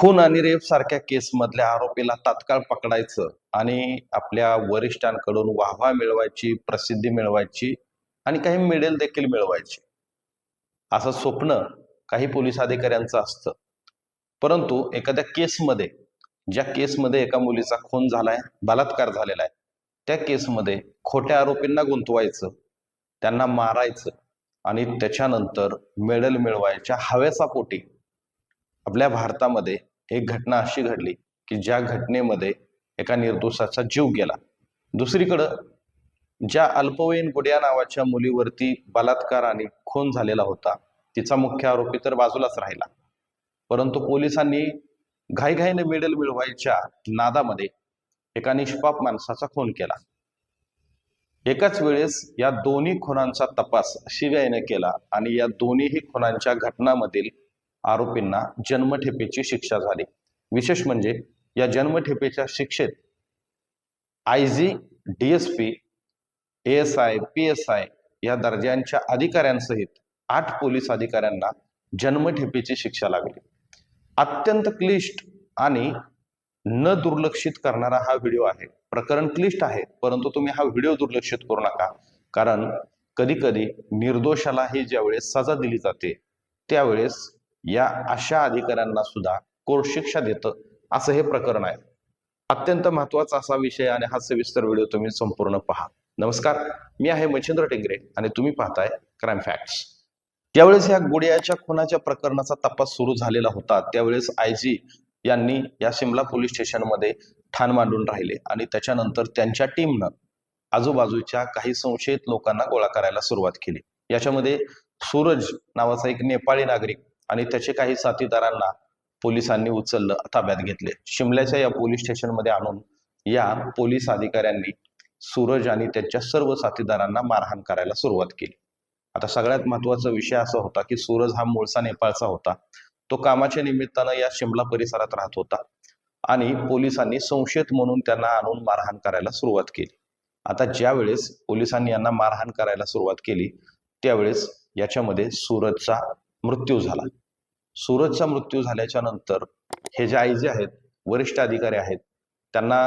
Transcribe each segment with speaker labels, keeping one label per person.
Speaker 1: खून आणि रेप सारख्या केसमधल्या आरोपीला तात्काळ पकडायचं आणि आपल्या वरिष्ठांकडून वाहवा मिळवायची प्रसिद्धी मिळवायची आणि काही मेडल देखील मिळवायची. असं स्वप्न काही पोलीस अधिकाऱ्यांचं असतं. परंतु एखाद्या केसमध्ये ज्या केसमध्ये एका मुलीचा खून झालाय बलात्कार झालेला आहे त्या केसमध्ये खोट्या आरोपींना गुंतवायचं त्यांना मारायचं आणि त्याच्यानंतर मेडल मिळवायच्या हव्यासा पोटी आपल्या भारतामध्ये एक घटना अशी घडली की ज्या घटनेमध्ये एका निर्दोषाचा जीव गेला. दुसरीकडं ज्या अल्पवयीन गुड्या नावाच्या मुलीवरती बलात्कार आणि खून झालेला होता तिचा मुख्य आरोपी तर बाजूलाच राहिला. परंतु पोलिसांनी घाईघाईने मेडल मिळवायच्या नादामध्ये एका निष्पाप माणसाचा खून केला. एकाच वेळेस या दोन्ही खुनांचा तपास सीबीआयने केला आणि या दोन्हीही खुनांच्या घटनामधील आरोपींना जन्मठेपेची शिक्षा झाली. विशेष म्हणजे या जन्मठेपेच्या शिक्षेत I G D S P S I P S I या दर्जांच्या अधिकाऱ्यांसहित आठ पोलीस अधिकाऱ्यांना जन्मठेपेची शिक्षा लागली. अत्यंत क्लिष्ट आणि न दुर्लक्षित करणारा हा व्हिडिओ आहे. प्रकरण क्लिष्ट आहे परंतु तुम्ही हा व्हिडिओ दुर्लक्षित करू नका. कारण कधी कधी निर्दोषालाही ज्यावेळेस सजा दिली जाते त्यावेळेस या अशा अधिकाऱ्यांना सुद्धा कोर्ट शिक्षा देतं असं हे प्रकरण आहे. अत्यंत महत्त्वाचा असा विषय आणि हा सविस्तर व्हिडिओ तुम्ही संपूर्ण पहा. नमस्कार मी आहे मच्छिंद्र टेंगरे आणि तुम्ही पाहताय क्राईम फॅक्ट्स त्यावेळेस या गुडियाच्या खुनाच्या प्रकरणाचा तपास सुरू झालेला होता त्यावेळेस आय जी यांनी या शिमला पोलीस स्टेशनमध्ये ठाण मांडून राहिले आणि त्याच्यानंतर त्यांच्या टीमनं आजूबाजूच्या काही संशयित लोकांना गोळा करायला सुरुवात केली. याच्यामध्ये सूरज नावाचा एक नेपाळी नागरिक आणि त्याचे काही साथीदारांना पोलिसांनी उचललं ताब्यात घेतले. शिमल्याच्या या पोलीस स्टेशनमध्ये आणून या पोलीस अधिकाऱ्यांनी सूरज आणि त्याच्या सर्व साथीदारांना मारहाण करायला सुरुवात केली. आता सगळ्यात महत्त्वाचा विषय असा होता की सूरज हा मूळचा नेपाळचा होता. तो कामाच्या निमित्तानं या शिमला परिसरात राहत होता आणि पोलिसांनी संशयित म्हणून त्यांना आणून मारहाण करायला सुरुवात केली. आता ज्यावेळेस पोलिसांनी यांना मारहाण करायला सुरुवात केली त्यावेळेस याच्यामध्ये सूरजचा मृत्यू झाला. सूरजचा मृत्यू झाल्याच्यानंतर हे जे आई जे आहेत वरिष्ठ अधिकारी आहेत त्यांना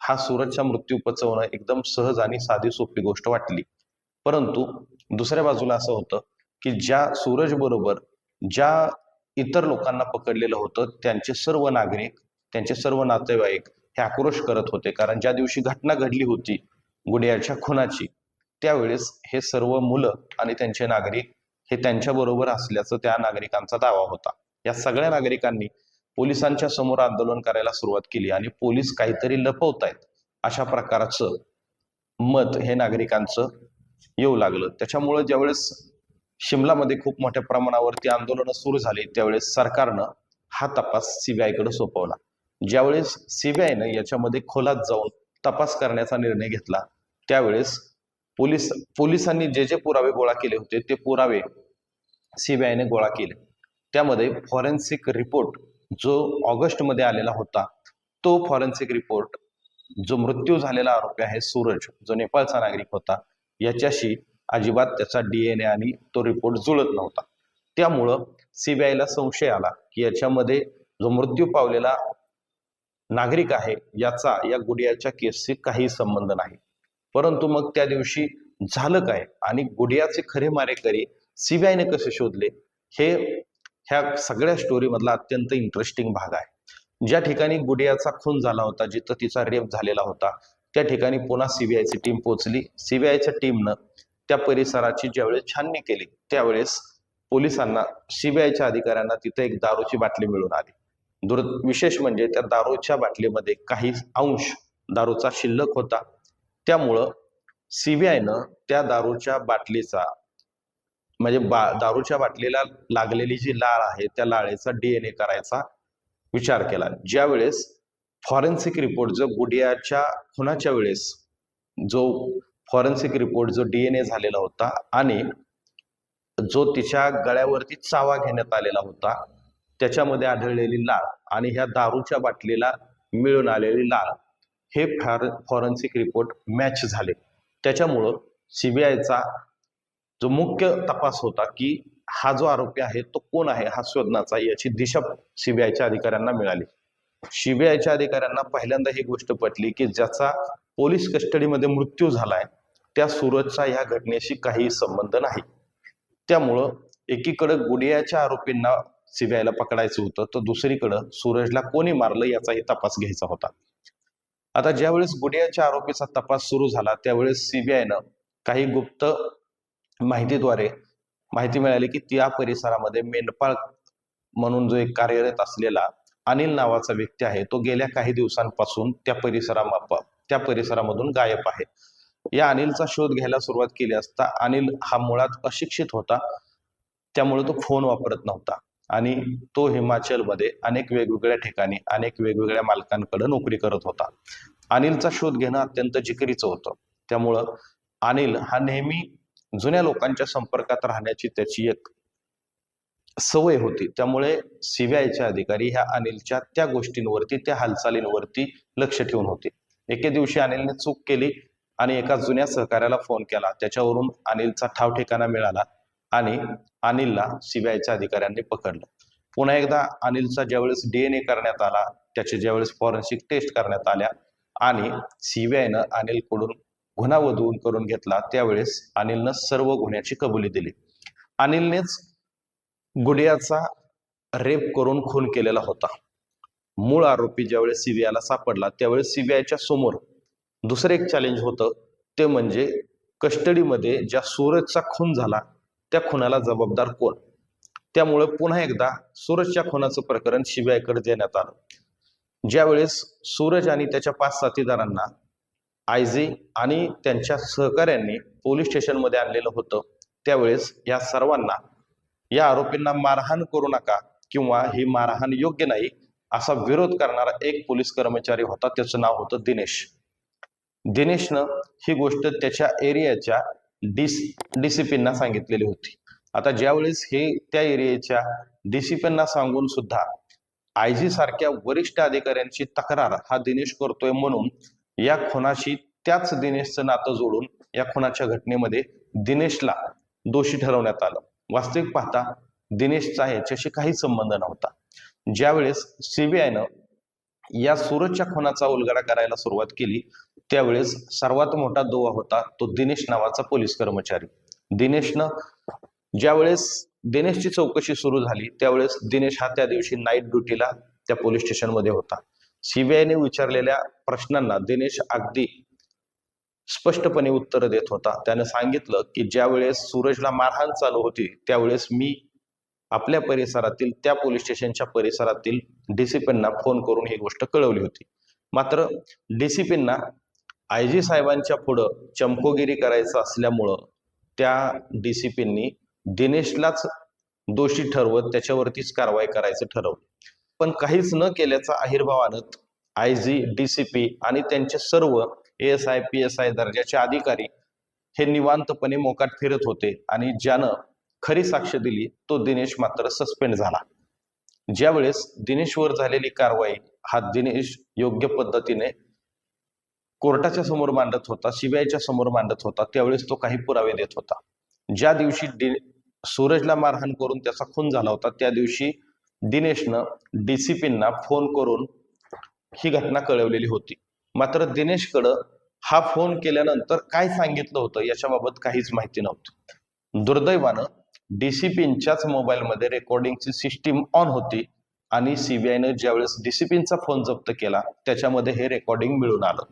Speaker 1: हा सूरजचा मृत्यू पचवणं एकदम सहज आणि साधी सोपी गोष्ट वाटली. परंतु दुसऱ्या बाजूला असं होतं की ज्या सूरज बरोबर ज्या इतर लोकांना पकडलेलं होतं त्यांचे सर्व नागरिक त्यांचे सर्व नातेवाईक हे आक्रोश करत होते. कारण ज्या दिवशी घटना घडली होती गुडियाच्या खुनाची त्यावेळेस हे सर्व मुलं आणि त्यांचे नागरिक हे त्यांच्या बरोबर असल्याचं त्या नागरिकांचा दावा होता. या सगळ्या नागरिकांनी पोलिसांच्या समोर आंदोलन करायला सुरुवात केली आणि पोलीस काहीतरी लपवतायत अशा प्रकारचं मत हे नागरिकांचं येऊ लागलं. त्याच्यामुळं ज्यावेळेस शिमलामध्ये खूप मोठ्या प्रमाणावरती आंदोलनं सुरू झाली त्यावेळेस सरकारनं हा तपास सीबीआयकडे सोपवला. ज्यावेळेस सीबीआयनं याच्यामध्ये खोलात जाऊन तपास करण्याचा निर्णय घेतला त्यावेळेस पोलीस पोलिसांनी जे जे पुरावे गोळा केले होते ते पुरावे सीबीआयने गोळा केले. त्यामध्ये फॉरेन्सिक रिपोर्ट जो ऑगस्टमध्ये आलेला होता तो फॉरेन्सिक रिपोर्ट जो मृत्यू झालेला आरोपी आहे सूरज जो नेपाळचा नागरिक होता याच्याशी अजिबात त्याचा डीएनए आणि तो रिपोर्ट जुळत नव्हता. त्यामुळं सीबीआयला संशय आला की याच्यामध्ये जो मृत्यू पावलेला नागरिक आहे याचा या गुडियाच्या केसशी काही संबंध नाही. परंतु मग त्या दिवशी झालं काय? आणि गुडियाचे खरे मारेकरी सीबीआयने कसे शोधले हे ह्या सगळ्या स्टोरी मधला अत्यंत इंटरेस्टिंग भाग आहे. ज्या ठिकाणी गुडियाचा खून झाला होता जिथं तिचा रेप झालेला होता त्या ठिकाणी पुन्हा सीबीआयची टीम पोहोचली. सीबीआयच्या टीमनं त्या परिसराची ज्यावेळेस छाननी केली त्यावेळेस पोलिसांना सीबीआयच्या अधिकाऱ्यांना तिथे एक दारूची बाटली मिळून आली. दुर विशेष म्हणजे त्या दारूच्या बाटलीमध्ये काही अंश दारूचा शिल्लक होता. त्यामुळं सीबीआयनं त्या दारूच्या बाटलीचा म्हणजे बा दारूच्या बाटलीला लागलेली जी लाळ आहे त्या लाळेचा डीएनए करायचा विचार केला. ज्या वेळेस फॉरेन्सिक रिपोर्ट जो गुडियाच्या खुनाच्या वेळेस जो फॉरेन्सिक रिपोर्ट जो डीएनए झालेला होता आणि जो तिच्या गळ्यावरती चावा घेण्यात आलेला होता त्याच्यामध्ये आढळलेली लाळ आणि ह्या दारूच्या बाटलीला मिळून आलेली लाळ हे फार फॉरेन्सिक रिपोर्ट मॅच झाले. त्याच्यामुळं सीबीआयचा जो मुख्य तपास होता की हा जो आरोपी आहे तो कोण आहे हा शोधण्याचा याची दिशा सीबीआयच्या अधिकाऱ्यांना मिळाली. सीबीआयच्या अधिकाऱ्यांना पहिल्यांदा ही गोष्ट पटली की ज्याचा पोलीस कस्टडीमध्ये मृत्यू झालाय त्या सूरजचा या घटनेशी काही संबंध नाही. त्यामुळं एकीकडे गुडियाच्या आरोपींना सीबीआयला पकडायचं होतं तर दुसरीकडं सूरजला कोणी मारलं याचाही तपास घ्यायचा होता. आता ज्यावेळेस गुडियाच्या आरोपीचा तपास सुरू झाला त्यावेळेस सीबीआयनं काही गुप्त माहितीद्वारे माहिती मिळाली की त्या परिसरामध्ये मेंढपाळ म्हणून जो एक कार्यरत असलेला अनिल नावाचा व्यक्ती आहे तो गेल्या काही दिवसांपासून त्या परिसरा त्या परिसरामधून गायब आहे. या अनिलचा शोध घ्यायला सुरुवात केली असता अनिल हा मुळात अशिक्षित होता त्यामुळे तो फोन वापरत नव्हता आणि तो हिमाचलमध्ये अनेक वेगवेगळ्या ठिकाणी अनेक वेगवेगळ्या मालकांकडे नोकरी करत होता. अनिलचा शोध घेणं अत्यंत जिकरीचं होतं. त्यामुळं अनिल हा नेहमी जुन्या लोकांच्या संपर्कात राहण्याची त्याची एक सवय होती. त्यामुळे सीबीआयचे अधिकारी ह्या अनिलच्या त्या गोष्टींवरती त्या हालचालींवरती लक्ष ठेवून होते. एके दिवशी अनिलने चूक केली आणि एका जुन्या सहकार्याला फोन केला. त्याच्यावरून अनिलचा ठाव ठिकाणा मिळाला आणि अनिलला सीबीआयच्या अधिकाऱ्यांनी पकडलं. पुन्हा एकदा अनिलचा ज्यावेळेस डीएनए करण्यात आला त्याचे ज्यावेळेस फॉरेन्सिक टेस्ट करण्यात आल्या आणि सीबीआयनं अनिलकडून गुन्हा वधून करून घेतला त्यावेळेस अनिलनं सर्व गुन्ह्याची कबुली दिली. अनिलनेच गुडियाचा रेप करून खून केलेला होता. मूळ आरोपी ज्यावेळेस सीबीआयला सापडला त्यावेळेस सीबीआयच्या समोर दुसरं एक चॅलेंज होतं. ते म्हणजे कस्टडीमध्ये ज्या सूरजचा खून झाला त्या खुनाला जबाबदार कोण? त्यामुळे पुन्हा एकदा सूरजच्या खुनाचं प्रकरण सीबीआयकडे देण्यात आलं. ज्यावेळेस सूरज आणि त्याच्या पाच साथीदारांना आयजी आणि त्यांच्या सहकाऱ्यांनी पोलीस स्टेशनमध्ये आणलेलं होतं. त्यावेळेस या सर्वांना या आरोपींना मारहाण करू नका किंवा ही मारहाण योग्य नाही असा विरोध करणारा एक पोलीस कर्मचारी होता त्याचं नाव होतं दिनेश. दिनेशनं ही गोष्ट त्याच्या एरियाच्या डिस डीसीपींना सांगितलेली होती. आता ज्यावेळेस हे त्या एरियाच्या डीसीपींना सांगून सुद्धा आय जी सारख्या वरिष्ठ अधिकाऱ्यांची तक्रार हा दिनेश करतोय म्हणून या खुनाशी त्याच दिनेशचं नातं जोडून या खुनाच्या घटनेमध्ये दिनेशला दोषी ठरवण्यात आलं. वास्तविक पाहता दिनेशचा याच्याशी काही संबंध नव्हता. ज्यावेळेस सीबीआयनं या सूरजच्या खुनाचा उलगडा करायला सुरुवात केली त्यावेळेस सर्वात मोठा दुवा होता तो दिनेश नावाचा पोलीस कर्मचारी. दिनेशनं ज्यावेळेस दिनेशची चौकशी सुरू झाली त्यावेळेस दिनेश हा त्या दिवशी नाईट ड्युटीला त्या पोलीस स्टेशनमध्ये होता. सीबीआयने विचारलेल्या प्रश्नांना दिनेश अगदी स्पष्टपणे उत्तर देत होता. त्याने सांगितलं की ज्यावेळेस सूरजला मारहाण चालू होती त्यावेळेस मी आपल्या परिसरातील त्या पोलीस स्टेशनच्या परिसरातील डीसीपींना फोन करून ही गोष्ट कळवली होती. मात्र डीसीपींना आय जी साहेबांच्या पुढं चमकोगिरी करायचं असल्यामुळं त्या डीसीपींनी दिनेशलाच दोषी ठरवत त्याच्यावरतीच कारवाई करायचं ठरवलं. पण काहीच न केल्याचा आहिर्भाव आणत आय जी डीसीपी आणि त्यांचे सर्व S I P S I दर्जाचे अधिकारी हे निवांतपणे मोकाट फिरत होते आणि ज्यानं खरी साक्ष दिली तो दिनेश मात्र सस्पेंड झाला. ज्यावेळेस दिनेशवर झालेली कारवाई हा दिनेश योग्य पद्धतीने कोर्टाच्या समोर मांडत होता सीबीआयच्या समोर मांडत होता त्यावेळेस तो काही पुरावे देत होता. ज्या दिवशी सूरजला मारहाण करून त्याचा खून झाला होता त्या दिवशी दिनेशनं डीसीपींना फोन करून ही घटना कळवलेली होती. मात्र दिनेशकडं हा फोन केल्यानंतर काय सांगितलं होतं याच्याबाबत काहीच माहिती नव्हती. दुर्दैवानं डीसीपींच्याच मोबाईलमध्ये रेकॉर्डिंगची सिस्टीम ऑन होती आणि सीबीआयनं ज्यावेळेस डीसीपींचा फोन जप्त केला त्याच्यामध्ये हे रेकॉर्डिंग मिळून आलं.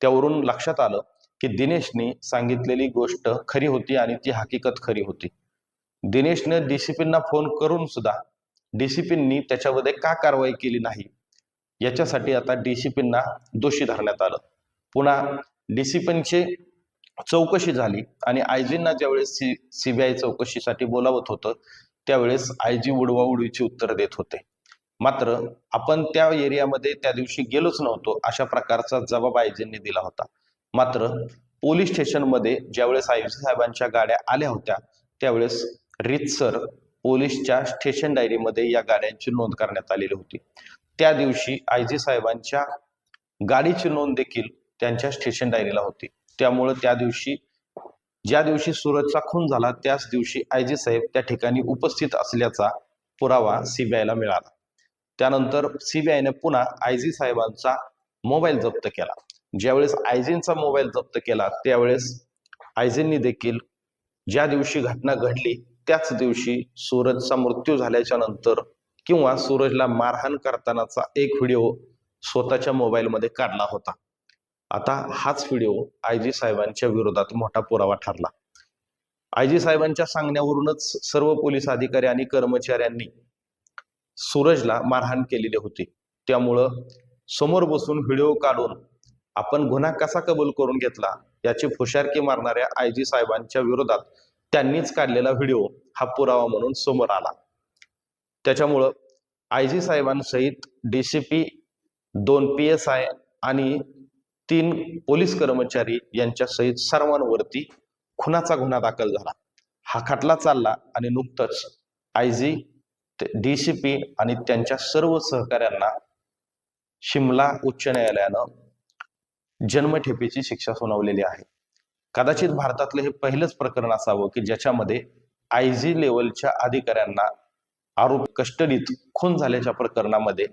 Speaker 1: त्यावरून लक्षात आलं की दिनेशने सांगितलेली गोष्ट खरी होती आणि ती हकीकत खरी होती. दिनेशने डीसीपींना फोन करून सुद्धा डीसीपींनी त्याच्यामध्ये का कारवाई केली नाही? याच्यासाठी आता डीसीपींना दोषी धरण्यात आलं. पुन्हा डीसीपींची चौकशी झाली आणि आयजींना ज्यावेळेस सी सीबीआय चौकशीसाठी बोलावत होतं त्यावेळेस आयजी उडवाउडवीची उत्तर देत होते. मात्र आपण त्या एरियामध्ये त्या दिवशी गेलोच नव्हतो अशा प्रकारचा जबाब आयजींनी दिला होता. मात्र पोलीस स्टेशनमध्ये ज्यावेळेस आयजी साहेबांच्या गाड्या आल्या होत्या त्यावेळेस रितसर पोलीसच्या स्टेशन डायरीमध्ये या गाड्यांची नोंद करण्यात आलेली होती. त्या दिवशी आयजी साहेबांच्या गाडीची नोंद देखील त्यांच्या स्टेशन डायरीला होती. त्यामुळं त्या दिवशी ज्या दिवशी सूरजचा खून झाला त्याच दिवशी आय. जी. साहेब त्या ठिकाणी उपस्थित असल्याचा पुरावा सीबीआयला मिळाला. त्यानंतर सीबीआयने पुन्हा आय. जी. साहेबांचा मोबाईल जप्त केला. ज्यावेळेस आयजींचा मोबाईल जप्त केला त्यावेळेस आयजींनी देखील ज्या दिवशी घटना घडली त्याच दिवशी सूरजचा मृत्यू झाल्याच्यानंतर किंवा सूरजला मारहाण करतानाचा एक व्हिडिओ स्वतःच्या मोबाईलमध्ये काढला होता. आता हाच व्हिडिओ आय जी साहेबांच्या विरोधात मोठा पुरावा ठरला. आय जी साहेबांच्या सांगण्यावरूनच सर्व पोलीस अधिकारी आणि कर्मचाऱ्यांनी सूरजला मारहाण केलेली होती. त्यामुळं समोर बसून व्हिडिओ काढून आपण गुन्हा कसा कबूल करून घेतला याची फुशारकी मारणाऱ्या आय जी साहेबांच्या विरोधात त्यांनीच काढलेला व्हिडिओ हा पुरावा म्हणून समोर आला. त्याच्यामुळं आय जी साहेबांसहित डीसीपी दोन पी एस आय आणि तीन पोलीस कर्मचारी यांच्यासहित सर्वांवरती खुनाचा गुन्हा दाखल झाला. हा खटला चालला आणि नुकतंच आय जी डीसीपी आणि त्यांच्या सर्व सहकाऱ्यांना शिमला उच्च न्यायालयानं जन्मठेपेची शिक्षा सुनावलेली आहे. कदाचित भारतातलं हे पहिलंच प्रकरण असावं की ज्याच्यामध्ये आय जी लेवलच्या अधिकाऱ्यांना आरोप कस्टडीत खून झाल्याच्या प्रकरणामध्ये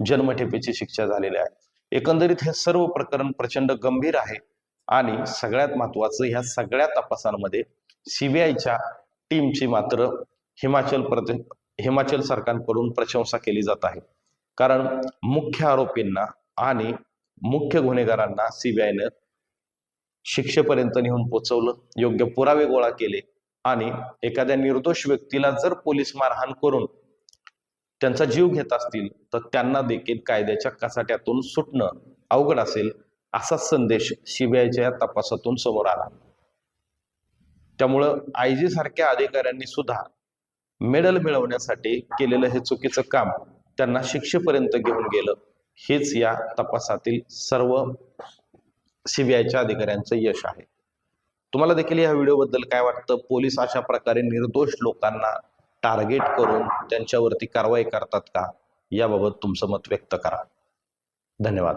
Speaker 1: जन्मठेपेची शिक्षा झालेली आहे. एकंदरीत हे सर्व प्रकरण प्रचंड गंभीर आहे आणि सगळ्यात महत्वाचं ह्या सगळ्या तपासांमध्ये सीबीआयच्या टीमची मात्र हिमाचल प्रदेश हिमाचल सरकारकडून प्रशंसा केली जात आहे. कारण मुख्य आरोपींना आणि मुख्य गुन्हेगारांना सीबीआयनं शिक्षेपर्यंत नेऊन पोचवलं योग्य पुरावे गोळा केले आणि एखाद्या निर्दोष व्यक्तीला जर पोलीस मारहाण करून त्यांचा जीव घेत असतील तर त्यांना देखील कायद्याच्या कसाट्यातून सुटणं अवघड असेल असा संदेश सीबीआयच्या या तपासातून समोर आला. त्यामुळं आय जी सारख्या अधिकाऱ्यांनी सुद्धा मेडल मिळवण्यासाठी केलेलं हे चुकीचं काम त्यांना शिक्षेपर्यंत घेऊन गेलं हेच या तपासातील सर्व सीबीआयच्या अधिकाऱ्यांचं यश आहे. तुम्हाला देखील या व्हिडिओबद्दल काय वाटतं? पोलीस अशा प्रकारे निर्दोष लोकांना टार्गेट करून त्यांच्यावरती कारवाई करतात का? याबाबत तुमचं मत व्यक्त करा. धन्यवाद.